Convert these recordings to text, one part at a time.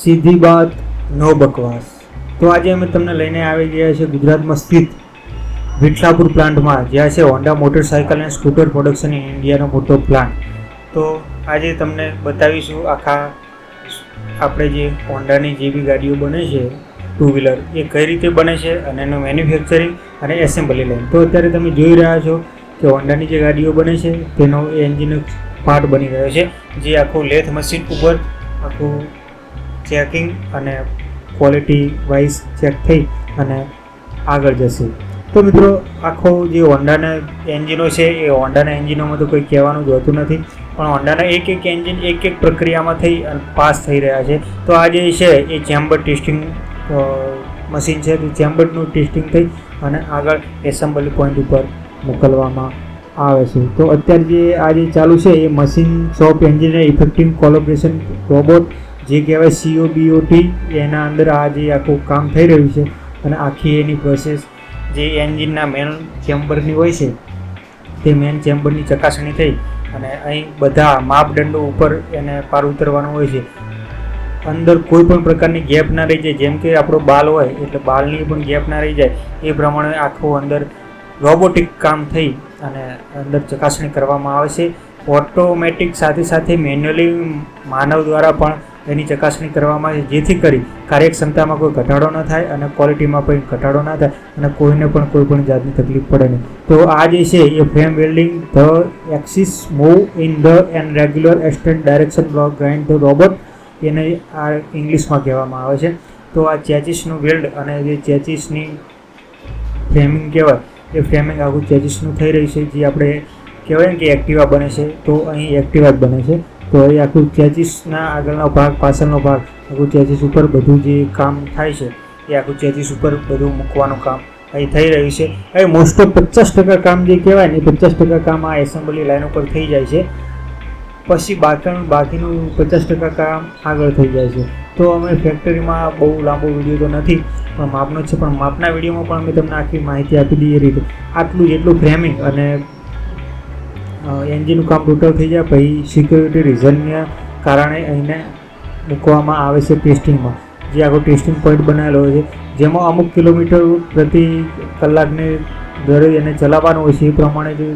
સીધી બાત નો બકવાસ. તો આજે અમે તમને લઈને આવી ગયા છે ગુજરાતમાં સ્થિત વિઠલાપુર પ્લાન્ટમાં, જ્યાં છે હોન્ડા મોટરસાયકલ અને સ્કૂટર પ્રોડક્શન ઇન ઇન્ડિયાનો મોટો પ્લાન્ટ તો આજે તમને બતાવીશું આખા આપણે જે હોન્ડાની જે બી ગાડીઓ બને છે ટુ વ્હીલર એ કઈ રીતે બને છે અને એનું મેન્યુફેક્ચરિંગ અને એસેમ્બલી લાઈન તો અત્યારે તમે જોઈ રહ્યા છો કે હોન્ડાની જે ગાડીઓ બને છે, તેનો એન્જિન પાર્ટ બની રહ્યો છે, જે આખું લેથ મશીન ઉપર આખું ચેકિંગ અને ક્વોલિટી વાઇઝ ચેક થઈ અને આગળ જશે. તો મિત્રો, આખો જે હોન્ડાના એન્જિનો છે, એ હોન્ડાના એન્જિનોમાં તો કોઈ કહેવાનું જ હોતું નથી, પણ હોન્ડાના એક એક એન્જિન એક એક પ્રક્રિયામાં થઈ અને પાસ થઈ રહ્યા છે. તો આ જે છે, એ ચેમ્બર ટેસ્ટિંગ મશીન છે, તો ચેમ્બરનું ટેસ્ટિંગ થઈ અને આગળ એસેમ્બલી પોઈન્ટ ઉપર મોકલવામાં આવે છે. તો અત્યારે જે આ જે ચાલુ છે, એ machine shop engineer effective collaboration robot જે કહેવાય C O B O T એના અંદર આ જે આખું કામ થઈ રહ્યું છે અને આખી એની પ્રોસેસ જે એન્જિનના મેન ચેમ્બરની હોય છે, તે મેન ચેમ્બરની ચકાસણી થઈ અને અહીં બધા માપદંડો ઉપર એને પાર ઉતરવાનું હોય છે. અંદર કોઈ પણ પ્રકારની ગેપ ના રહી જાય, જેમ કે આપણો બાલ હોય, એટલે બાલની પણ ગેપ ના રહી જાય, એ પ્રમાણે આખું અંદર રોબોટિક કામ થઈ અને અંદર ચકાસણી કરવામાં આવે છે. ઓટોમેટિક સાથે સાથે મેન્યુઅલી માનવ દ્વારા પણ એની ચકાસણી કરવામાં આવે, જેથી કરી કાર્યક્ષમતામાં કોઈ ઘટાડો ન થાય અને ક્વોલિટીમાં કોઈ ઘટાડો ના થાય અને કોઈને પણ કોઈ પણ જાતની તકલીફ પડે નહીં. તો આ જે છે એ frame welding the axis move in the end regular extend direction block grind the robot, એને આ ઇંગ્લિશમાં કહેવામાં આવે છે. તો આ ચેચિસનું વેલ્ડ અને જે ચેચિસની ફ્રેમિંગ કહેવાય, એ ફ્રેમિંગ આખું ચેચિસનું થઈ રહ્યું છે, જે આપણે કહેવાય ને કે એક્ટિવા બને છે, તો અહીં એક્ટિવા જ બને છે. તો એ આખું ચેચિસના આગળનો ભાગ, પાછળનો ભાગ આખું ચેચિસ ઉપર બધું જે કામ થાય છે, એ આખું ચેચિસ ઉપર બધું મૂકવાનું કામ અહીં થઈ રહ્યું છે. હવે મોસ્ટ ઓફ પચાસ ટકા કામ જે કહેવાય ને પચાસ ટકા કામ આ એસેમ્બલી લાઈન ઉપર થઈ જાય છે. પછી બાકીનું બાકીનું પચાસ ટકા કામ આગળ થઈ જાય છે. તો અમે ફેક્ટરીમાં બહુ લાંબો વીડિયો તો નથી, પણ માપનો છે. પણ માપના વિડીયોમાં પણ અમે તમને આખી માહિતી આપી દઈએ રીતે. આટલું જેટલું ફ્રેમિંગ અને એન્જિનનું કામ ટોટલ થઈ જાય, પછી સિક્યોરિટી રિઝનને કારણે અહીંને મૂકવામાં આવે છે ટેસ્ટિંગમાં જે આખો ટેસ્ટિંગ પોઈન્ટ બનાવેલો હોય છે, જેમાં અમુક કિલોમીટર પ્રતિ કલાકને દરે એને ચલાવવાનું હોય છે, એ પ્રમાણે જો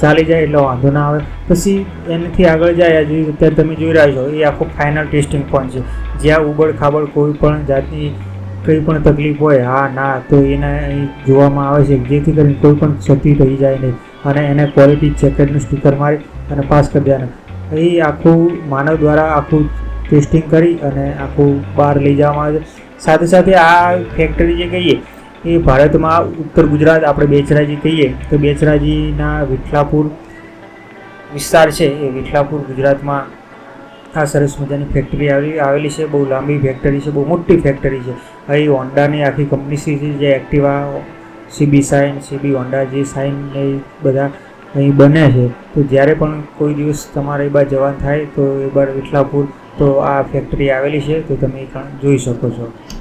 ચાલી જાય એટલે વાંધો ના આવે. પછી એનાથી આગળ જાય હજી અત્યારે તમે જોઈ રહ્યા છો, એ આખો ફાઇનલ ટેસ્ટિંગ પોઈન્ટ છે. જ્યાં ઉબડ ખાબડ કોઈ પણ જાતની કંઈ પણ તકલીફ હોય, હા, ના, તો એને અહીં જોવામાં આવે છે, જેથી કરીને કોઈ પણ ક્ષતિ થઈ જાય નહીં. અને એને ક્વોલિટી ચેકરનું સ્ટીકર મારી અને પાસ કરી દેવાનું. એ આખું માનવ દ્વારા આખું ટેસ્ટિંગ કરી અને આખું બહાર લઈ જવામાં આવે સાથે સાથે આ ફેક્ટરી જે કહીએ, એ ભારતમાં ઉત્તર ગુજરાત આપણે બેચરાજી કહીએ, તો બેચરાજીના વિઠલાપુર વિસ્તાર છે, એ વિઠલાપુર ગુજરાતમાં આ સરસ મજાની ફેક્ટરી આવી, આવેલી છે. બહુ લાંબી ફેક્ટરી છે, બહુ મોટી ફેક્ટરી છે. અહીં હોન્ડાની આખી કંપની છે, જે Activa CB Shine, CB Honda જે સાઇન એ બધા અહીં બને છે. તો જ્યારે પણ કોઈ દિવસ તમારે એ બાર જવાનું થાય તો એ બાર વિઠલાપુર તો આ ફેક્ટરી આવેલી છે, તો તમે એ જોઈ શકો છો.